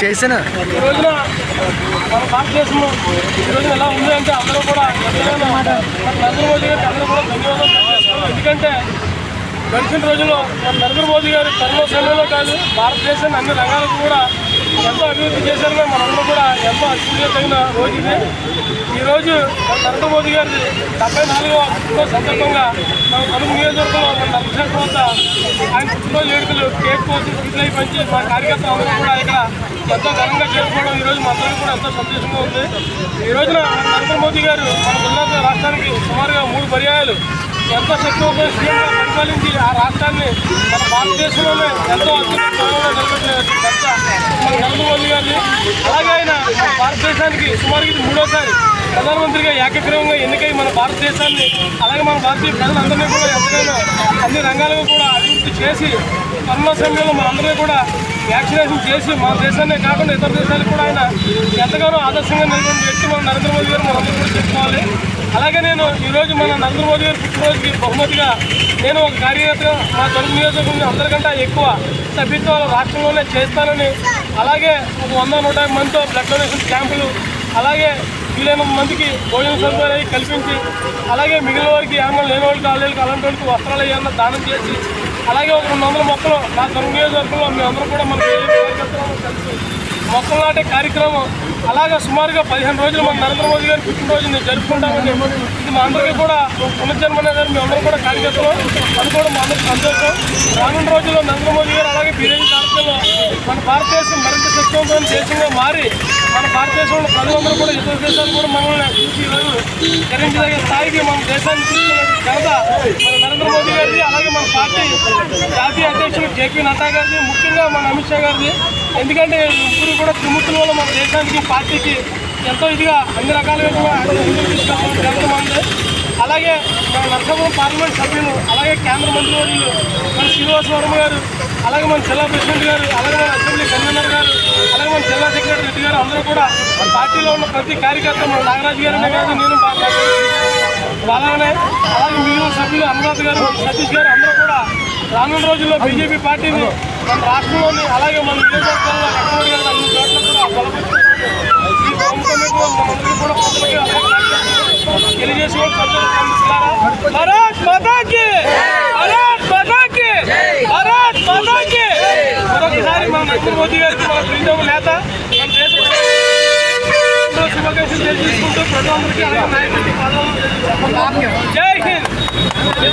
చేసిన? ఈ రోజున మన ఈ రోజున ఎలా ఉంది అంటే అందరూ కూడా నరేంద్ర మోదీ గారికి అందరూ కూడా ధన్యవాదాలు ఎందుకంటే గడిచిన రోజుల్లో నరేంద్ర మోదీ గారు కరోనా సమయంలో కాదు భారతదేశాన్ని అన్ని రంగాలకు కూడా ఎంతో అభివృద్ధి చేశారని మనందరూ కూడా ఎంతో అర్చించదగిన రోజు ఇది ఈరోజు నరేంద్ర మోదీ గారి డెబ్బై నాలుగవ సందర్భంగా మనం తణుకు నియోజకవర్గంలో మన వద్ద ఆయన పుట్టినరోజు వేడుకలు కేక్ కోసి స్వీట్లై పంచి మా కార్యకర్తలు అందరూ కూడా ఇక్కడ ఎంతో ఘనంగా చేసుకోవడం ఈ రోజు మా అందరికీ కూడా ఎంతో సంతోషంగా ఉంది. ఈ రోజున నరేంద్ర మోదీ గారు మన గుజరాత్ రాష్ట్రానికి సుమారుగా మూడు పర్యాయాలు ఎంతో శక్తివంతమైన సీఎంగా పరిపాలించి ఆ రాష్ట్రాన్ని మన భారతదేశంలోనే ఎంతో అత్యంత స్థానంలో నిలబెట్టిన ఘనత మన నరేంద్ర మోదీ గారిని అలాగే భారతదేశానికి సుమారు ఇది మూడోసారి ప్రధానమంత్రిగా ఏకగ్రహంగా ఎన్నికై మన భారతదేశాన్ని అలాగే మన భారతీయ ప్రజలందరినీ కూడా ఎంతగానో అన్ని రంగాలకు కూడా అభివృద్ధి చేసి కరోనా సమయంలో మనందరినీ కూడా వ్యాక్సినేషన్ చేసి మన దేశాన్నే కాకుండా ఇతర దేశాలకు కూడా ఆయన ఎంతగానో ఆదర్శంగా నిలబడిన వ్యక్తి మన నరేంద్ర మోదీ గారు మనందరూ కూడా చెప్పుకోవాలి. అలాగే నేను ఈరోజు మన నరేంద్ర మోదీ గారి పుట్టినరోజుకి బహుమతిగా నేను ఒక కార్యకర్తగా మా తొలి నియోజకవర్గం అందరికంటే ఎక్కువ సభ్యత్వాలు రాష్ట్రంలోనే చేస్తానని అలాగే ఒక వంద నూట యాభై మందితో బ్లడ్ డొనేషన్ క్యాంపులు అలాగే వీలైన మందికి భోజన సదుపాయాలు కల్పించి అలాగే మిగిలిన వారికి ఏమన్నా లేని వాళ్ళకి వాళ్ళకి అలాంటి వాళ్ళకి వస్త్రాలు ఏమన్నా దానం చేసి అలాగే ఒక రెండు వందల మొక్కలు మా తొలి నియోజకవర్గంలో మేమందరం కూడా మన కలిసి. మొక్కలు నాటే కార్యక్రమం అలాగే సుమారుగా పదిహేను రోజులు మన నరేంద్ర మోదీ గారి పుట్టినరోజుని జరుపుకుంటామని ఇది మా అందరికీ కూడా పునర్జన్మ అనేది మేము కూడా కార్యకర్తలు అది కూడా మా అందరికీ సంతోషం. రానున్న రోజుల్లో నరేంద్ర మోదీ గారు అలాగే బీజేపీ కార్యక్రమంలో మన భారతదేశం మరింత శక్తివంతమైన దేశంగా మారి మన భారతదేశంలో ప్రజలందరూ కూడా ఇతర దేశాలు కూడా మనల్ని చూసి ఈరోజు గర్వించదగిన స్థాయికి మన దేశాన్ని తీసుకున్న ఘనత మన నరేంద్ర మోదీ గారిది అలాగే మన పార్టీ జాతీయ అధ్యక్షులు జేపీ నడ్డా గారిది ముఖ్యంగా మన అమిత్ షా గారిది. ఎందుకంటే ముగ్గురు కూడా త్రిమూర్తుల వల్ల మన దేశానికి పార్టీకి ఎంతో ఇదిగా అన్ని రకాలుగా జరగడం ముందుకు అలాగే మన నరసాపురం పార్లమెంట్ సభ్యులు అలాగే కేంద్ర మంత్రివర్యులు మన శ్రీనివాస వర్మ గారు అలాగే మన జిల్లా ప్రెసిడెంట్ గారు అలాగే మన అసెంబ్లీ కన్వీనర్ గారు అలాగే మన జిల్లా సెక్రటరీ రెడ్డి గారు అందరూ కూడా మన పార్టీలో ఉన్న ప్రతి కార్యకర్త మన నాగరాజు గారు కాదు నేను అలాగనే అలాగే మిగిలిన సభ్యులు అనురాధ గారు సతీష్ గారు అందరూ కూడా రానున్న రోజుల్లో బీజేపీ పార్టీని మన రాష్ట్రంలోని అలాగే మన నియోజకవర్గంలో కట్టడి గారు అన్ని చోట్ల కూడా బలపరుచుకుంటారు మోదీ గారికి మన ప్రీతం నేత మన దేశ ప్రజలకు శుభాకాంక్షలు తెలియజేసుకుంటూ ప్రజలందరికీ అలాగే నాయకులకి పదవులు జై హింద్